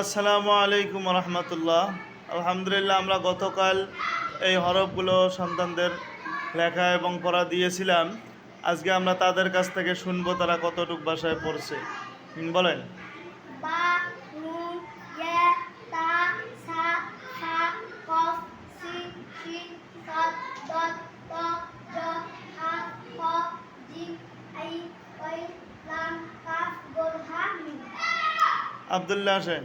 আসসালামু আলাইকুম রহমতুল্লাহ। আলহামদুলিল্লাহ আমরা গতকাল এই হরফগুলো সন্তানদের লেখা এবং পড়া দিয়েছিলাম। আজকে আমরা তাদের কাছ থেকে শুনব তারা কতটুক বাসায় পড়ছে। বলেন। আবদুল্লাহ হোসেন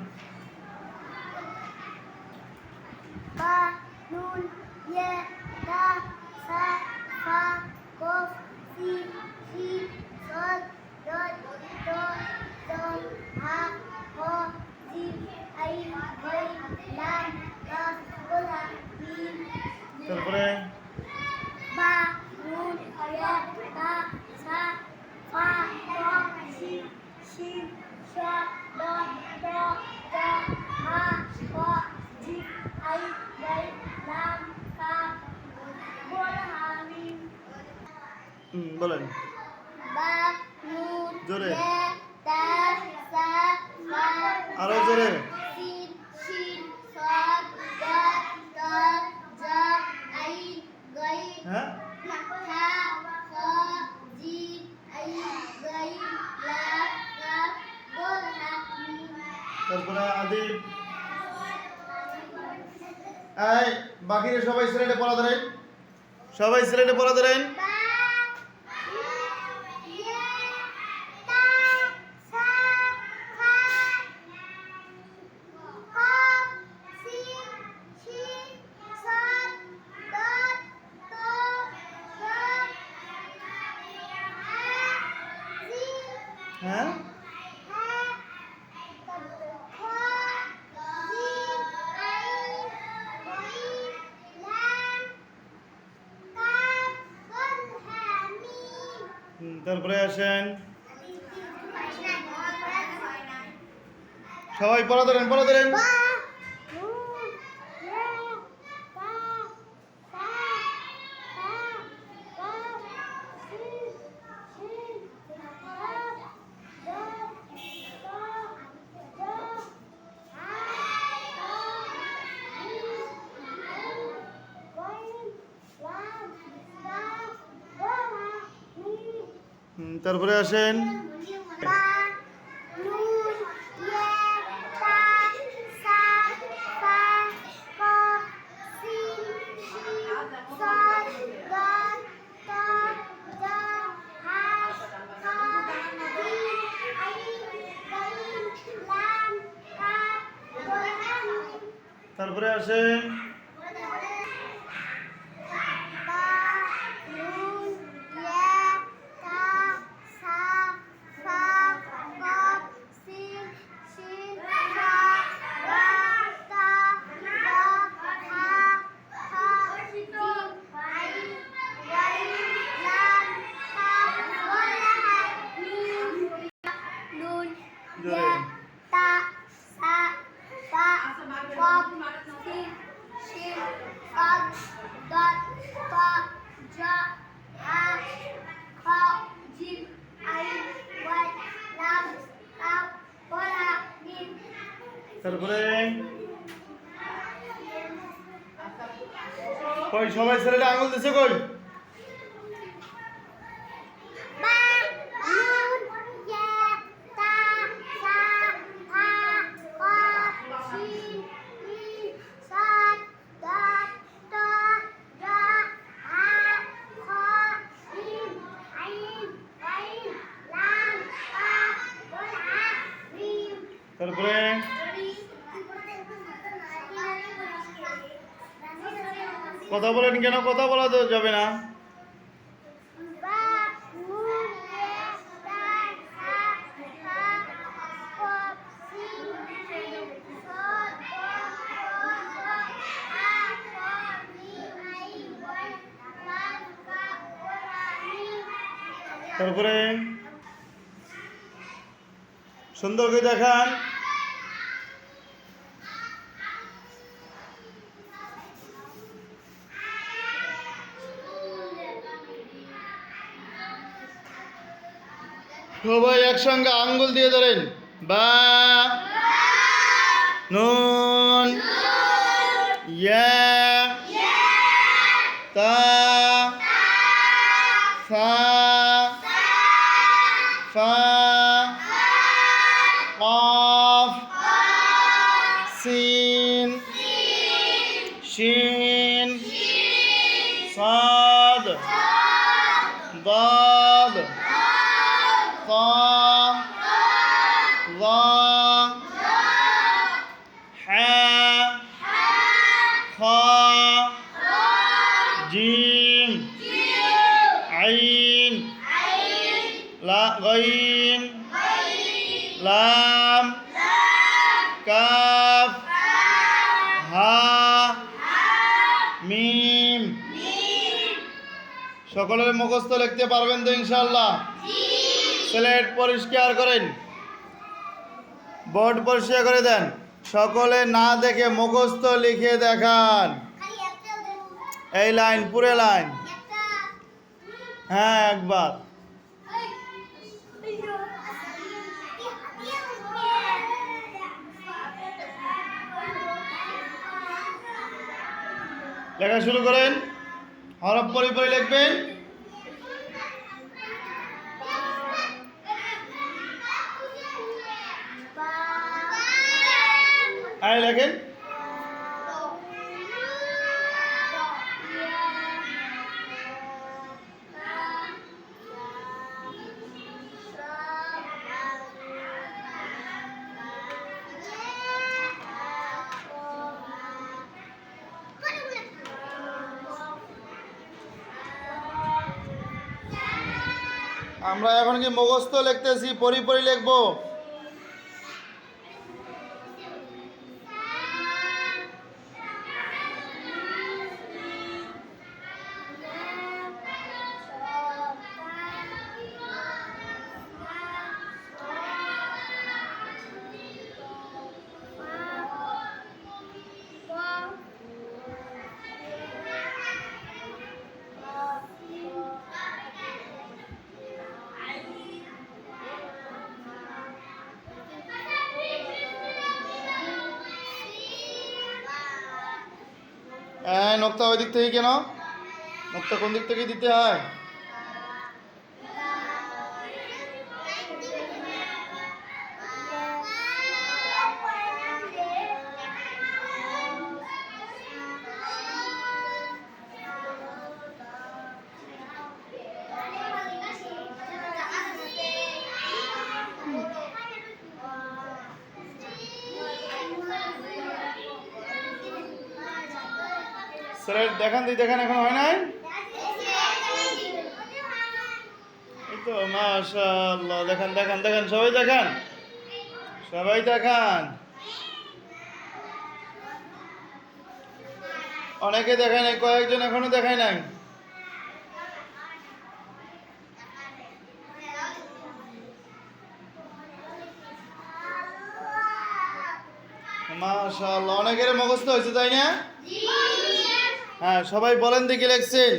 হুম, বলেন। জোরে। আরও জোরে। হ্যাঁ? তারপরে আদি বাকিরা সবাই সিলেটে পড়া ধরেন সবাই সিলেটে পড়া ধরেন হ্যাঁ? তারপরে আসেন। সবাই পড়া ধরেন পড়া ধরেন। তারপরে আসেন। তারপরে আসেন। তারপরে কই সবাই ছেলেটা আঙুল দিছে কই? কথা বলেন কেন? কথা বলা যাবে না। তারপরে সুন্দর করে দেখান। সবাই একসঙ্গে আঙ্গুল দিয়ে ধরেন। বা নুন ইয়া তা ফা ফা আ। মিম। সকলের মুখস্থ লিখতে পারবেন তো ইনশাল্লাহ স্লেট পরিষ্কার করেন। বোর্ড পরিষ্কার করে দেন। সকলে না দেখে মুখস্থ লিখে দেখান। এই লাইন পুরে লাইন। হ্যাঁ একবার। লেখা শুরু করেন। হরফ পরে পরে লিখবেন। আয় লেখেন। আমরা এখন কি মুখস্থ লিখতেছি? পরি পরি লিখব? হ্যাঁ নোক্তা ওই দিক থেকে কেন? নোক্তা কোন দিক থেকে দিতে হয়? স্যার, দেখান দিই দেখান, এখন হয় নাই? তো, মাশাআল্লাহ, দেখান দেখান দেখান, সবাই দেখান। সবাই দেখান। অনেকে দেখায় নাই, কয়েকজন এখনও দেখায় নাই। মাশাআল্লাহ, অনেকের মুখস্থ হয়েছে, তাই না? হ্যাঁ সবাই বলেন দেখি লেখছেন।